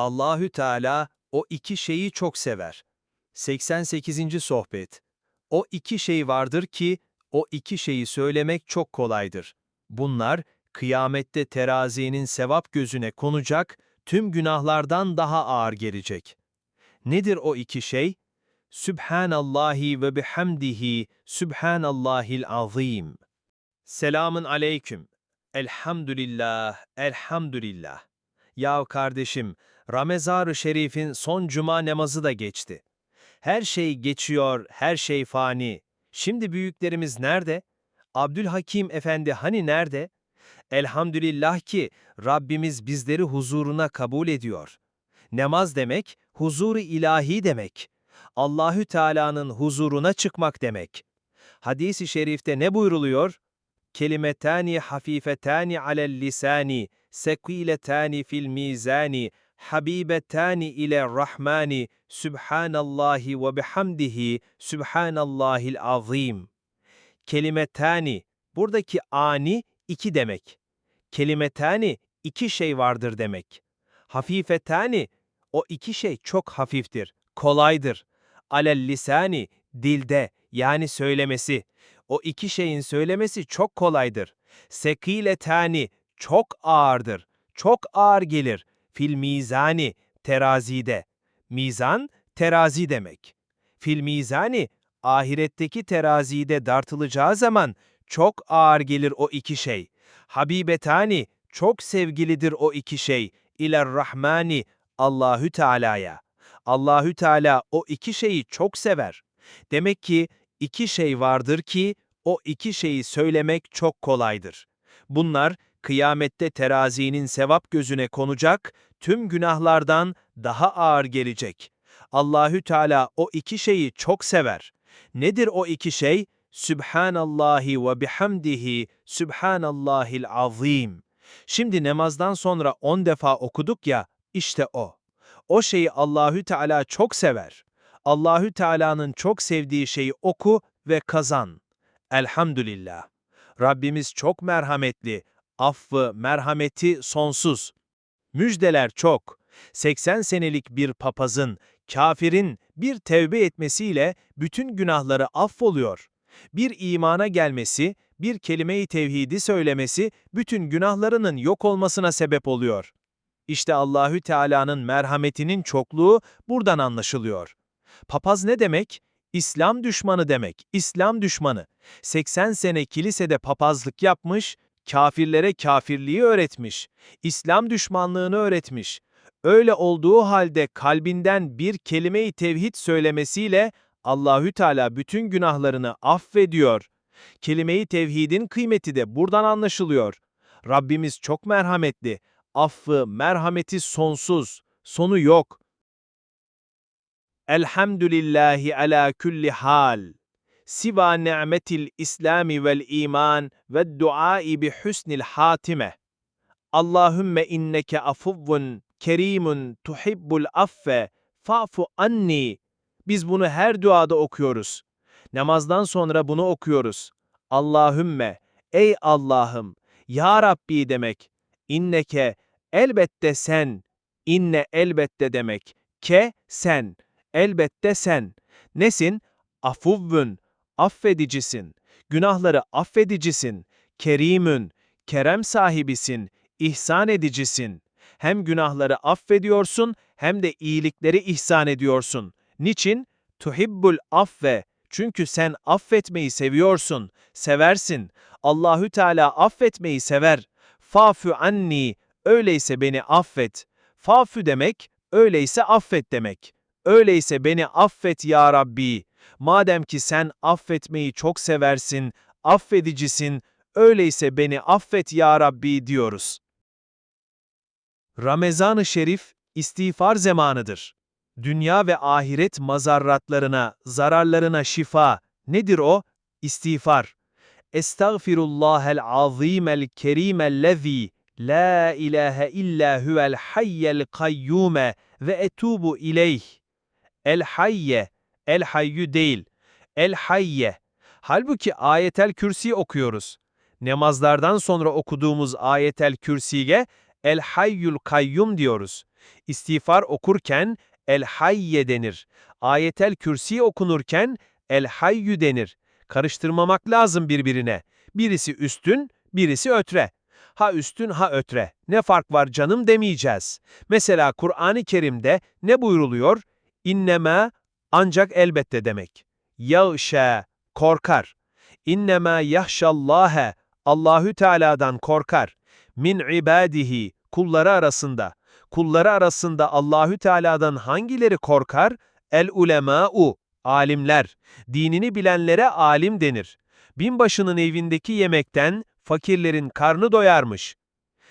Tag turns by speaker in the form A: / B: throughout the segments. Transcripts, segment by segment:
A: Allahü Teala o iki şeyi çok sever. 88. sohbet. O iki şey vardır ki o iki şeyi söylemek çok kolaydır. Bunlar kıyamette terazinin sevap gözüne konacak, tüm günahlardan daha ağır gelecek. Nedir o iki şey? Sübhanallahi ve bihamdihi, Sübhanallahil azim. Selamın aleyküm. Elhamdülillah, elhamdülillah. Ya kardeşim, Ramazan-ı Şerif'in son cuma namazı da geçti. Her şey geçiyor, her şey fani. Şimdi büyüklerimiz nerede? Abdülhakim Efendi hani nerede? Elhamdülillah ki Rabbimiz bizleri huzuruna kabul ediyor. Namaz demek, huzuru ilahi demek. Allahü Teala'nın huzuruna çıkmak demek. Hadis-i şerifte ne buyruluyor? Kelimetani hafifetani alel lisani, sekiletani fil mizani, habibetani ile rahmani, subhanallahi ve bihamdihi, subhanallahil azim. Kelimetani, buradaki ani iki demek. Kelimetani, iki şey vardır demek. Hafifetani, o iki şey çok hafiftir, kolaydır. Alel lisani, dilde, yani söylemesi. O iki şeyin söylemesi çok kolaydır. Sekiletani, çok ağırdır, çok ağır gelir. Fil mizani, terazide. Mizan, terazi demek. Fil mizani, ahiretteki terazide dartılacağı zaman çok ağır gelir o iki şey. Habibetani, çok sevgilidir o iki şey. İler Rahmani, Allahü Teala'ya. Allahü Teala o iki şeyi çok sever. Demek ki iki şey vardır ki o iki şeyi söylemek çok kolaydır. Bunlar kıyamette terazinin sevap gözüne konacak, tüm günahlardan daha ağır gelecek. Allahü Teala o iki şeyi çok sever. Nedir o iki şey? Sübhanallahi ve bihamdihi, Sübhanallahil azim. Şimdi namazdan sonra on defa okuduk ya, işte o. O şeyi Allahü Teala çok sever. Allahü Teala'nın çok sevdiği şeyi oku ve kazan. Elhamdülillah. Rabbimiz çok merhametli, affı, merhameti sonsuz. Müjdeler çok. 80 senelik bir papazın, kafirin bir tevbe etmesiyle bütün günahları affoluyor. Bir imana gelmesi, bir kelime-i tevhidi söylemesi bütün günahlarının yok olmasına sebep oluyor. İşte Allahü Teala'nın merhametinin çokluğu buradan anlaşılıyor. Papaz ne demek? İslam düşmanı demek. İslam düşmanı. 80 sene kilisede papazlık yapmış, kafirlere kafirliği öğretmiş, İslam düşmanlığını öğretmiş. Öyle olduğu halde kalbinden bir kelime-i tevhid söylemesiyle Allahü Teala bütün günahlarını affediyor. Kelime-i tevhidin kıymeti de buradan anlaşılıyor. Rabbimiz çok merhametli, affı, merhameti sonsuz, sonu yok. Elhamdülillahi ala kulli hal. Siva ni'metil İslami vel iman ve duai bi husnil hatime. Allahümme inneke afuvvun kerimun tuhibbul affe fa'fu anni. Biz bunu her duada okuyoruz. Namazdan sonra bunu okuyoruz. Allahümme, ey Allah'ım, Ya Rabbi demek. İnneke, elbette sen. İnne elbette demek. Ke, sen. Elbette sen. Nesin? Afuvvün, affedicisin. Günahları affedicisin. Kerimün, kerem sahibisin. ihsan edicisin. Hem günahları affediyorsun hem de iyilikleri ihsan ediyorsun. Niçin? Tuhibbul affe. Çünkü sen affetmeyi seviyorsun, seversin. Allahü Teala affetmeyi sever. Fafu anni. Öyleyse beni affet. Fafu demek, öyleyse affet demek. Öyleyse beni affet ya Rabbi. Madem ki sen affetmeyi çok seversin, affedicisin, öyleyse beni affet ya Rabbi diyoruz. Ramazan-ı Şerif, istiğfar zamanıdır. Dünya ve ahiret mazarratlarına, zararlarına şifa. Nedir o? İstiğfar. Estağfirullahel azimel kerimellezî la ilahe illa huvel hayyel kayyume ve etubu ileyh. El hayye, el hayyü değil, el hayye. Halbuki ayetel kürsi okuyoruz. Namazlardan sonra okuduğumuz ayetel kürsiye el hayyul kayyum diyoruz. İstiğfar okurken El Hayye denir. Ayetel Kürsi okunurken El Hayyü denir. Karıştırmamak lazım birbirine. Birisi üstün, birisi ötre. Ha üstün ha ötre. Ne fark var canım demeyeceğiz. Mesela Kur'an-ı Kerim'de ne buyruluyor? İnneme ancak elbette demek. Yağşe korkar. İnnemâ yahşallâhe Allahü Teala'dan korkar. Min ibadihi kulları arasında. Kulları arasında Allahü Teala'dan hangileri korkar? El ulemâ'u alimler. Dinini bilenlere alim denir. Binbaşının evindeki yemekten fakirlerin karnı doyarmış.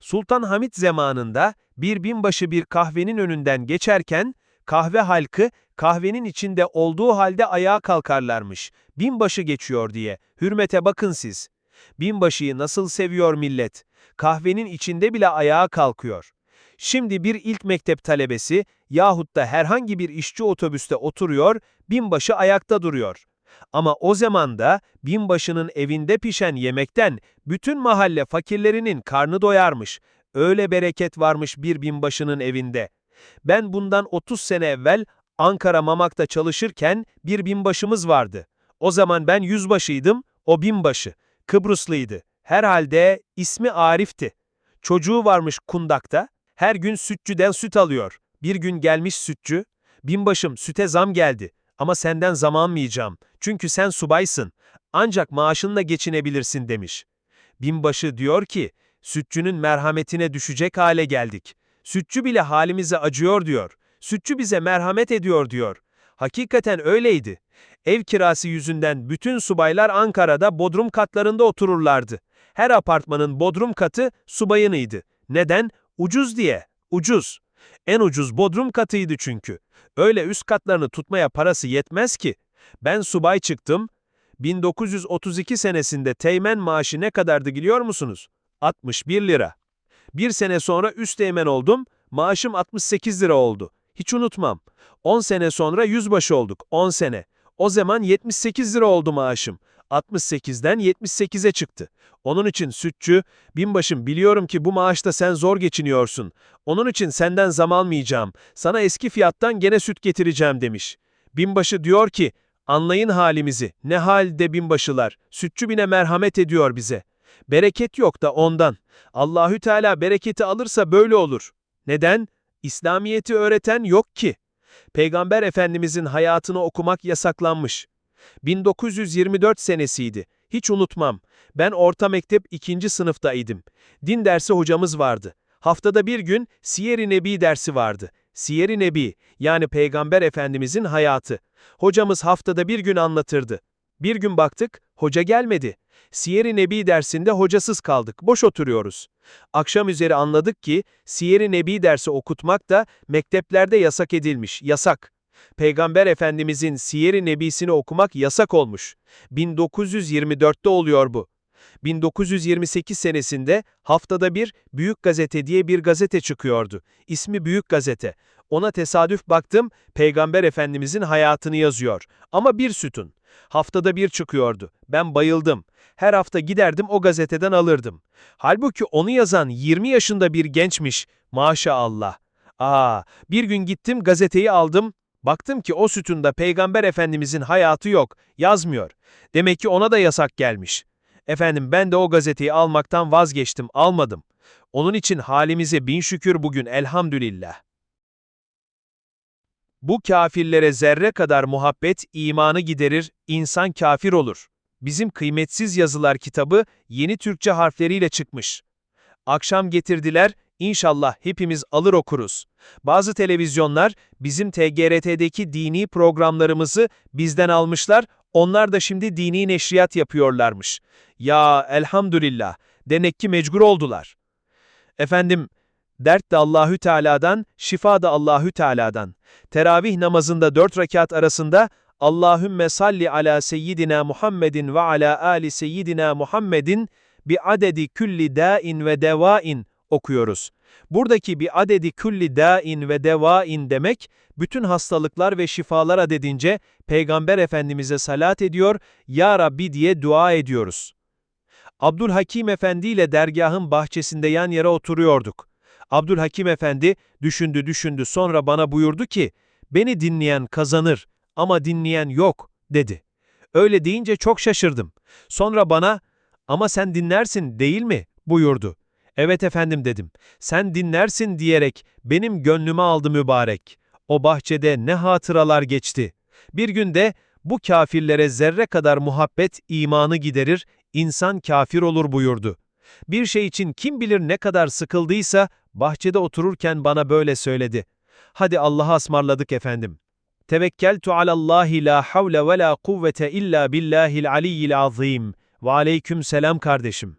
A: Sultan Hamit zamanında bir binbaşı bir kahvenin önünden geçerken kahve halkı kahvenin içinde olduğu halde ayağa kalkarlarmış. Binbaşı geçiyor diye. Hürmete bakın siz. Binbaşıyı nasıl seviyor millet. Kahvenin içinde bile ayağa kalkıyor. Şimdi bir ilk mektep talebesi yahut da herhangi bir işçi otobüste oturuyor, binbaşı ayakta duruyor. Ama o zaman da binbaşının evinde pişen yemekten bütün mahalle fakirlerinin karnı doyarmış. Öyle bereket varmış bir binbaşının evinde. Ben bundan 30 sene evvel Ankara Mamak'ta çalışırken bir binbaşımız vardı. O zaman ben yüzbaşıydım, o binbaşı. Kıbrıslıydı. Herhalde ismi Arif'ti. Çocuğu varmış kundakta, her gün sütçüden süt alıyor. Bir gün gelmiş sütçü, binbaşım süte zam geldi ama senden zam almayacağım çünkü sen subaysın. Ancak maaşınla geçinebilirsin demiş. Binbaşı diyor ki, sütçünün merhametine düşecek hale geldik. Sütçü bile halimize acıyor diyor. Sütçü bize merhamet ediyor diyor. Hakikaten öyleydi. Ev kirası yüzünden bütün subaylar Ankara'da bodrum katlarında otururlardı. Her apartmanın bodrum katı subayınıydı. Neden? Ucuz diye. Ucuz. En ucuz bodrum katıydı çünkü. Öyle üst katlarını tutmaya parası yetmez ki. Ben subay çıktım. 1932 senesinde teğmen maaşı ne kadardı biliyor musunuz? 61 lira. Bir sene sonra üst teğmen oldum, maaşım 68 lira oldu. Hiç unutmam. 10 sene sonra yüzbaşı olduk, 10 sene. O zaman 78 lira oldu maaşım. 68'den 78'e çıktı. Onun için sütçü, binbaşım biliyorum ki bu maaşta sen zor geçiniyorsun. Onun için senden zam almayacağım. Sana eski fiyattan gene süt getireceğim demiş. Binbaşı diyor ki, anlayın halimizi. Ne halde binbaşılar. Sütçü bine merhamet ediyor bize. Bereket yok da ondan. Allahü Teala bereketi alırsa böyle olur. Neden? İslamiyeti öğreten yok ki. Peygamber Efendimizin hayatını okumak yasaklanmış. 1924 senesiydi. Hiç unutmam. Ben orta mektep ikinci sınıftaydım. Din dersi hocamız vardı. Haftada bir gün Siyer-i Nebi dersi vardı. Siyer-i Nebi, yani Peygamber Efendimizin hayatı. Hocamız haftada bir gün anlatırdı. Bir gün baktık, hoca gelmedi. Siyer-i Nebi dersinde hocasız kaldık, boş oturuyoruz. Akşam üzeri anladık ki, Siyer-i Nebi dersi okutmak da mekteplerde yasak edilmiş, yasak. Peygamber Efendimizin Siyer-i Nebisini okumak yasak olmuş. 1924'te oluyor bu. 1928 senesinde haftada bir Büyük Gazete diye bir gazete çıkıyordu. İsmi Büyük Gazete. Ona tesadüf baktım, Peygamber Efendimizin hayatını yazıyor. Ama bir sütun. Haftada bir çıkıyordu. Ben bayıldım. Her hafta giderdim o gazeteden alırdım. Halbuki onu yazan 20 yaşında bir gençmiş. Maşallah. Aa, bir gün gittim gazeteyi aldım. Baktım ki o sütunda Peygamber Efendimizin hayatı yok, yazmıyor. Demek ki ona da yasak gelmiş. Efendim ben de o gazeteyi almaktan vazgeçtim, almadım. Onun için halimize bin şükür bugün elhamdülillah. Bu kafirlere zerre kadar muhabbet imanı giderir, insan kafir olur. Bizim kıymetsiz yazılar kitabı yeni Türkçe harfleriyle çıkmış. Akşam getirdiler, İnşallah hepimiz alır okuruz. Bazı televizyonlar bizim TGRT'deki dini programlarımızı bizden almışlar, onlar da şimdi dini neşriyat yapıyorlarmış. Ya elhamdülillah, demek ki mecbur oldular. Efendim, dert de Allahü Teala'dan, şifa da Allahü Teala'dan. Teravih namazında dört rekat arasında Allahümme salli ala seyyidina Muhammedin ve ala ali seyyidina Muhammedin bi adedi külli dain ve devain okuyoruz. Buradaki bir adedi külli dain ve devain demek, bütün hastalıklar ve şifalar adedince Peygamber Efendimiz'e salat ediyor, Ya Rabbi diye dua ediyoruz. Abdülhakim Efendi ile dergahın bahçesinde yan yere oturuyorduk.
B: Abdülhakim Efendi düşündü düşündü sonra bana buyurdu ki, beni dinleyen kazanır ama dinleyen yok dedi. Öyle deyince çok şaşırdım. Sonra bana, ama sen dinlersin değil mi buyurdu. Evet efendim dedim. Sen dinlersin diyerek benim gönlümü aldı mübarek. O bahçede ne hatıralar geçti. Bir günde bu kafirlere zerre kadar muhabbet imanı giderir, insan kafir olur buyurdu. Bir şey için kim bilir ne kadar sıkıldıysa bahçede otururken bana böyle söyledi. Hadi Allah'a ısmarladık efendim. Tevekkeltu alallahi la havle ve la kuvvete illa billahil aliyyil azim. Ve aleyküm selam kardeşim.